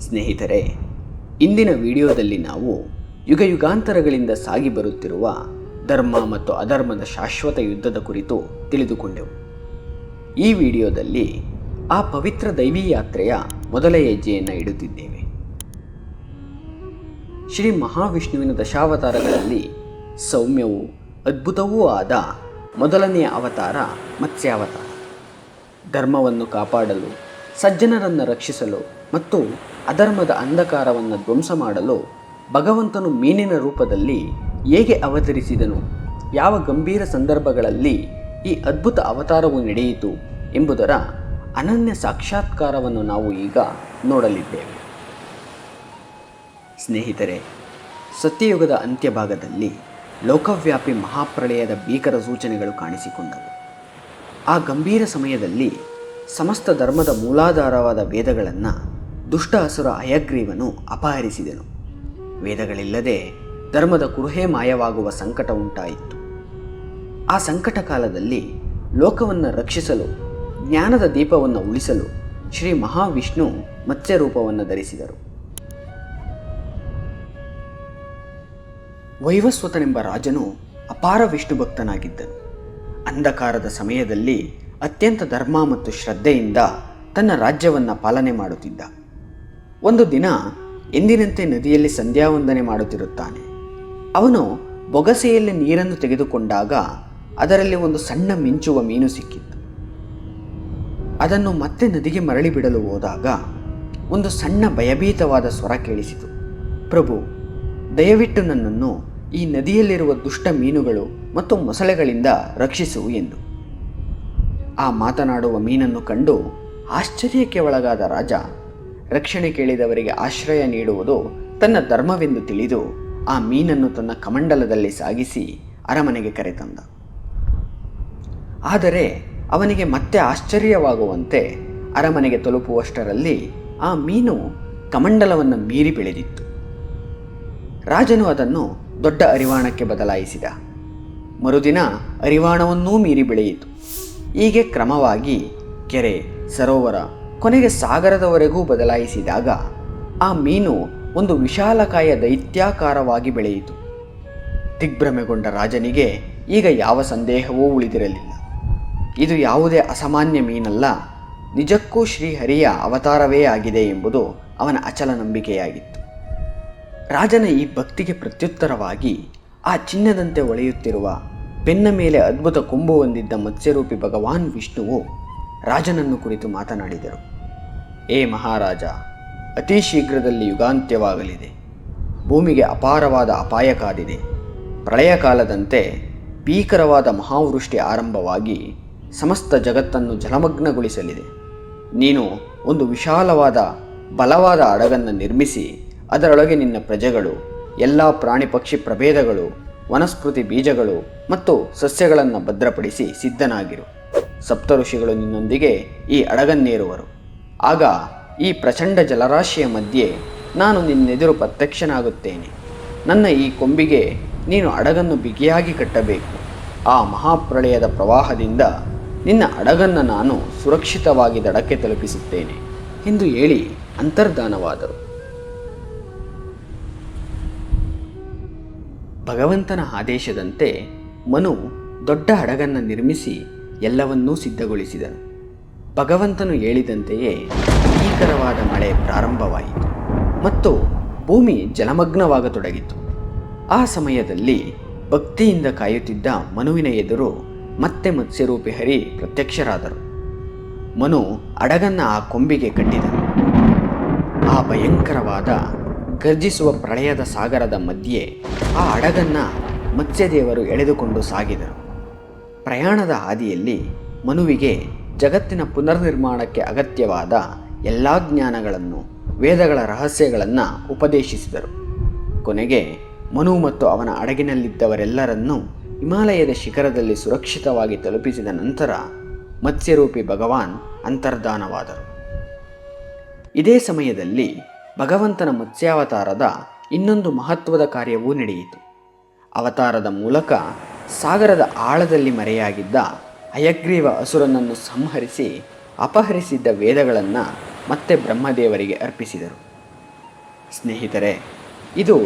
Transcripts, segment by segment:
ಸ್ನೇಹಿತರೆ, ಇಂದಿನ ವಿಡಿಯೋದಲ್ಲಿ ನಾವು ಯುಗ ಯುಗಾಂತರಗಳಿಂದ ಸಾಗಿ ಬರುತ್ತಿರುವ ಧರ್ಮ ಮತ್ತು ಅಧರ್ಮದ ಶಾಶ್ವತ ಯುದ್ಧದ ಕುರಿತು ತಿಳಿದುಕೊಂಡೆವು. ಈ ವಿಡಿಯೋದಲ್ಲಿ ಆ ಪವಿತ್ರ ದೈವಿ ಯಾತ್ರೆಯ ಮೊದಲ ಹೆಜ್ಜೆಯನ್ನು ಇಡುತ್ತಿದ್ದೇವೆ. ಶ್ರೀ ಮಹಾವಿಷ್ಣುವಿನ ದಶಾವತಾರಗಳಲ್ಲಿ ಸೌಮ್ಯವೂ ಅದ್ಭುತವೂ ಆದ ಮೊದಲನೆಯ ಅವತಾರ ಮತ್ಸ್ಯಾವತಾರ. ಧರ್ಮವನ್ನು ಕಾಪಾಡಲು ಸಜ್ಜನರನ್ನು ರಕ್ಷಿಸಲು ಮತ್ತು ಅಧರ್ಮದ ಅಂಧಕಾರವನ್ನು ಧ್ವಂಸ ಮಾಡಲು ಭಗವಂತನು ಮೀನಿನ ರೂಪದಲ್ಲಿ ಹೇಗೆ ಅವತರಿಸಿದನು, ಯಾವ ಗಂಭೀರ ಸಂದರ್ಭಗಳಲ್ಲಿ ಈ ಅದ್ಭುತ ಅವತಾರವು ನಡೆಯಿತು ಎಂಬುದರ ಅನನ್ಯ ಸಾಕ್ಷಾತ್ಕಾರವನ್ನು ನಾವು ಈಗ ನೋಡಲಿದ್ದೇವೆ. ಸ್ನೇಹಿತರೆ, ಸತ್ಯಯುಗದ ಅಂತ್ಯಭಾಗದಲ್ಲಿ ಲೋಕವ್ಯಾಪಿ ಮಹಾಪ್ರಳಯದ ಭೀಕರ ಸೂಚನೆಗಳು ಕಾಣಿಸಿಕೊಂಡವು. ಆ ಗಂಭೀರ ಸಮಯದಲ್ಲಿ ಸಮಸ್ತ ಧರ್ಮದ ಮೂಲಾಧಾರವಾದ ವೇದಗಳನ್ನು ದುಷ್ಟ ಅಸುರ ಅಯಗ್ರೀವನು ಅಪಹರಿಸಿದನು. ವೇದಗಳಿಲ್ಲದೆ ಧರ್ಮದ ಕುರುಹೆ ಮಾಯವಾಗುವ ಸಂಕಟ ಉಂಟಾಯಿತು. ಆ ಸಂಕಟ ಕಾಲದಲ್ಲಿ ಲೋಕವನ್ನು ರಕ್ಷಿಸಲು, ಜ್ಞಾನದ ದೀಪವನ್ನು ಉಳಿಸಲು ಶ್ರೀ ಮಹಾವಿಷ್ಣು ಮತ್ಸ್ಯ ರೂಪವನ್ನು ಧರಿಸಿದರು. ವೈವಸ್ವತನೆಂಬ ರಾಜನು ಅಪಾರ ವಿಷ್ಣು ಭಕ್ತನಾಗಿದ್ದನು. ಅಂಧಕಾರದ ಸಮಯದಲ್ಲಿ ಅತ್ಯಂತ ಧರ್ಮ ಮತ್ತು ಶ್ರದ್ಧೆಯಿಂದ ತನ್ನ ರಾಜ್ಯವನ್ನು ಪಾಲನೆ ಮಾಡುತ್ತಿದ್ದ. ಒಂದು ದಿನ ಎಂದಿನಂತೆ ನದಿಯಲ್ಲಿ ಸಂಧ್ಯಾವಂದನೆ ಮಾಡುತ್ತಿರುತ್ತಾನೆ. ಅವನು ಬೊಗಸೆಯಲ್ಲಿ ನೀರನ್ನು ತೆಗೆದುಕೊಂಡಾಗ ಅದರಲ್ಲಿ ಒಂದು ಸಣ್ಣ ಮಿಂಚುವ ಮೀನು ಸಿಕ್ಕಿತ್ತು. ಅದನ್ನು ಮತ್ತೆ ನದಿಗೆ ಮರಳಿ ಬಿಡಲು ಹೋದಾಗ ಒಂದು ಸಣ್ಣ ಭಯಭೀತವಾದ ಸ್ವರ ಕೇಳಿಸಿತು. ಪ್ರಭು, ದಯವಿಟ್ಟು ನನ್ನನ್ನು ಈ ನದಿಯಲ್ಲಿರುವ ದುಷ್ಟ ಮೀನುಗಳು ಮತ್ತು ಮೊಸಳೆಗಳಿಂದ ರಕ್ಷಿಸು ಎಂದು. ಆ ಮಾತನಾಡುವ ಮೀನನ್ನು ಕಂಡು ಆಶ್ಚರ್ಯಕ್ಕೆ ಒಳಗಾದ ರಾಜ ರಕ್ಷಣೆ ಕೇಳಿದವರಿಗೆ ಆಶ್ರಯ ನೀಡುವುದು ತನ್ನ ಧರ್ಮವೆಂದು ತಿಳಿದು ಆ ಮೀನನ್ನು ತನ್ನ ಕಮಂಡಲದಲ್ಲಿ ಸಾಗಿಸಿ ಅರಮನೆಗೆ ಕರೆತಂದ. ಆದರೆ ಅವನಿಗೆ ಮತ್ತೆ ಆಶ್ಚರ್ಯವಾಗುವಂತೆ ಅರಮನೆಗೆ ತಲುಪುವಷ್ಟರಲ್ಲಿ ಆ ಮೀನು ಕಮಂಡಲವನ್ನು ಮೀರಿ ಬೆಳೆದಿತ್ತು. ರಾಜನು ಅದನ್ನು ದೊಡ್ಡ ಅರಿವಾಣಕ್ಕೆ ಬದಲಾಯಿಸಿದ. ಮರುದಿನ ಅರಿವಾಣವನ್ನೂ ಮೀರಿ ಬೆಳೆಯಿತು. ಹೀಗೆ ಕ್ರಮವಾಗಿ ಕೆರೆ, ಸರೋವರ ಕೊನೆಗೆ ಸಾಗರದವರೆಗೂ ಬದಲಾಯಿಸಿದಾಗ ಆ ಮೀನು ಒಂದು ವಿಶಾಲಕಾಯ ದೈತ್ಯಾಕಾರವಾಗಿ ಬೆಳೆಯಿತು. ದಿಗ್ಭ್ರಮೆಗೊಂಡ ರಾಜನಿಗೆ ಈಗ ಯಾವ ಸಂದೇಹವೂ ಉಳಿದಿರಲಿಲ್ಲ. ಇದು ಯಾವುದೇ ಅಸಾಮಾನ್ಯ ಮೀನಲ್ಲ, ನಿಜಕ್ಕೂ ಶ್ರೀಹರಿಯ ಅವತಾರವೇ ಆಗಿದೆ ಎಂಬುದು ಅವನ ಅಚಲ ನಂಬಿಕೆಯಾಗಿತ್ತು. ರಾಜನ ಈ ಭಕ್ತಿಗೆ ಪ್ರತ್ಯುತ್ತರವಾಗಿ ಆ ಚಿನ್ನದಂತೆ ಒಳೆಯುತ್ತಿರುವ ಬೆನ್ನ ಮೇಲೆ ಅದ್ಭುತ ಕೊಂಬು ಹೊಂದಿದ್ದ ಮತ್ಸ್ಯರೂಪಿ ಭಗವಾನ್ ವಿಷ್ಣುವು ರಾಜನನ್ನು ಕುರಿತು ಮಾತನಾಡಿದರು. ಏ ಮಹಾರಾಜ, ಅತಿ ಶೀಘ್ರದಲ್ಲಿ ಯುಗಾಂತ್ಯವಾಗಲಿದೆ. ಭೂಮಿಗೆ ಅಪಾರವಾದ ಅಪಾಯ ಕಾದಿದೆ. ಪ್ರಳಯ ಕಾಲದಂತೆ ಭೀಕರವಾದ ಮಹಾವೃಷ್ಟಿ ಆರಂಭವಾಗಿ ಸಮಸ್ತ ಜಗತ್ತನ್ನು ಜಲಮಗ್ನಗೊಳಿಸಲಿದೆ. ನೀನು ಒಂದು ವಿಶಾಲವಾದ, ಬಲವಾದ ಹಡಗನ್ನು ನಿರ್ಮಿಸಿ, ಅದರೊಳಗೆ ನಿನ್ನ ಪ್ರಜೆಗಳು, ಎಲ್ಲ ಪ್ರಾಣಿ ಪಕ್ಷಿ ಪ್ರಭೇದಗಳು ವನಸ್ಪತಿ ಬೀಜಗಳು ಮತ್ತು ಸಸ್ಯಗಳನ್ನು ಭದ್ರಪಡಿಸಿ ಸಿದ್ಧನಾಗಿರು. ಸಪ್ತ ಋಷಿಗಳು ನಿನ್ನೊಂದಿಗೆ ಈ ಅಡಗನ್ನೇರುವರು. ಆಗ ಈ ಪ್ರಚಂಡ ಜಲರಾಶಿಯ ಮಧ್ಯೆ ನಾನು ನಿನ್ನೆದುರು ಪ್ರತ್ಯಕ್ಷನಾಗುತ್ತೇನೆ. ನನ್ನ ಈ ಕೊಂಬಿಗೆ ನೀನು ಅಡಗನ್ನು ಬಿಗಿಯಾಗಿ ಕಟ್ಟಬೇಕು. ಆ ಮಹಾಪ್ರಳಯದ ಪ್ರವಾಹದಿಂದ ನಿನ್ನ ಅಡಗನ್ನು ನಾನು ಸುರಕ್ಷಿತವಾಗಿ ದಡಕ್ಕೆ ತಲುಪಿಸುತ್ತೇನೆ ಎಂದು ಹೇಳಿ ಅಂತರ್ಧಾನವಾದರು. ಭಗವಂತನ ಆದೇಶದಂತೆ ಮನು ದೊಡ್ಡ ಹಡಗನ್ನು ನಿರ್ಮಿಸಿ ಎಲ್ಲವನ್ನೂ ಸಿದ್ಧಗೊಳಿಸಿದನು. ಭಗವಂತನು ಹೇಳಿದಂತೆಯೇ ಭೀಕರವಾದ ಮಳೆ ಪ್ರಾರಂಭವಾಯಿತು ಮತ್ತು ಭೂಮಿ ಜಲಮಗ್ನವಾಗತೊಡಗಿತು. ಆ ಸಮಯದಲ್ಲಿ ಭಕ್ತಿಯಿಂದ ಕಾಯುತ್ತಿದ್ದ ಮನುವಿನ ಎದುರು ಮತ್ತೆ ಮತ್ಸ್ಯರೂಪಿ ಹರಿ ಪ್ರತ್ಯಕ್ಷರಾದರು. ಮನು ಅಡಗನ್ನ ಆ ಕೊಂಬಿಗೆ ಕಟ್ಟಿದನು. ಆ ಭಯಂಕರವಾದ, ಗರ್ಜಿಸುವ ಪ್ರಳಯದ ಸಾಗರದ ಮಧ್ಯೆ ಆ ಅಡಗನ್ನ ಮತ್ಸ್ಯದೇವರು ಎಳೆದುಕೊಂಡು ಸಾಗಿದರು. ಪ್ರಯಾಣದ ಹಾದಿಯಲ್ಲಿ ಮನುವಿಗೆ ಜಗತ್ತಿನ ಪುನರ್ನಿರ್ಮಾಣಕ್ಕೆ ಅಗತ್ಯವಾದ ಎಲ್ಲ ಜ್ಞಾನಗಳನ್ನು, ವೇದಗಳ ರಹಸ್ಯಗಳನ್ನು ಉಪದೇಶಿಸಿದರು. ಕೊನೆಗೆ ಮನು ಮತ್ತು ಅವನ ಅಡಗಿನಲ್ಲಿದ್ದವರೆಲ್ಲರನ್ನೂ ಹಿಮಾಲಯದ ಶಿಖರದಲ್ಲಿ ಸುರಕ್ಷಿತವಾಗಿ ತಲುಪಿಸಿದ ನಂತರ ಮತ್ಸ್ಯರೂಪಿ ಭಗವಾನ್ ಅಂತರ್ಧಾನವಾದರು. ಇದೇ ಸಮಯದಲ್ಲಿ ಭಗವಂತನ ಮತ್ಸ್ಯಾವತಾರದ ಇನ್ನೊಂದು ಮಹತ್ವದ ಕಾರ್ಯವೂ ನಡೆಯಿತು. ಅವತಾರದ ಮೂಲಕ ಸಾಗರದ ಆಳದಲ್ಲಿ ಮರೆಯಾಗಿದ್ದ ಅಯಗ್ರೀವ ಅಸುರನನ್ನು ಸಂಹರಿಸಿ ಅಪಹರಿಸಿದ್ದ ವೇದಗಳನ್ನು ಮತ್ತೆ ಬ್ರಹ್ಮದೇವರಿಗೆ ಅರ್ಪಿಸಿದರು. ಸ್ನೇಹಿತರೆ, ಇದು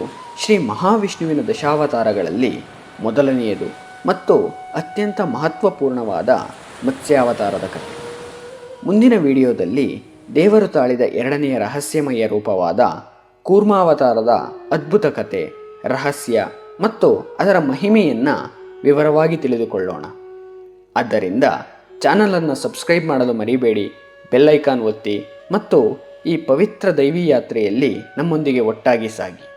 ಶ್ರೀ ಮಹಾವಿಷ್ಣುವಿನ ದಶಾವತಾರಗಳಲ್ಲಿ ಮೊದಲನೆಯದು ಮತ್ತು ಅತ್ಯಂತ ಮಹತ್ವಪೂರ್ಣವಾದ ಮತ್ಸ್ಯಾವತಾರದ ಕಥೆ. ಮುಂದಿನ ವಿಡಿಯೋದಲ್ಲಿ ದೇವರು ತಾಳಿದ ಎರಡನೆಯ ರಹಸ್ಯಮಯ ರೂಪವಾದ ಕೂರ್ಮಾವತಾರದ ಅದ್ಭುತ ಕಥೆ, ರಹಸ್ಯ ಮತ್ತು ಅದರ ಮಹಿಮೆಯನ್ನು ವಿವರವಾಗಿ ತಿಳಿದುಕೊಳ್ಳೋಣ. ಆದ್ದರಿಂದ ಚಾನಲನ್ನು ಸಬ್ಸ್ಕ್ರೈಬ್ ಮಾಡಲು ಮರಿಬೇಡಿ ಬೆಲ್ಲೈಕಾನ್ ಒತ್ತಿ, ಮತ್ತು ಈ ಪವಿತ್ರ ದೈವಿ ಯಾತ್ರೆಯಲ್ಲಿ ನಮ್ಮೊಂದಿಗೆ ಒಟ್ಟಾಗಿ ಸಾಗಿ.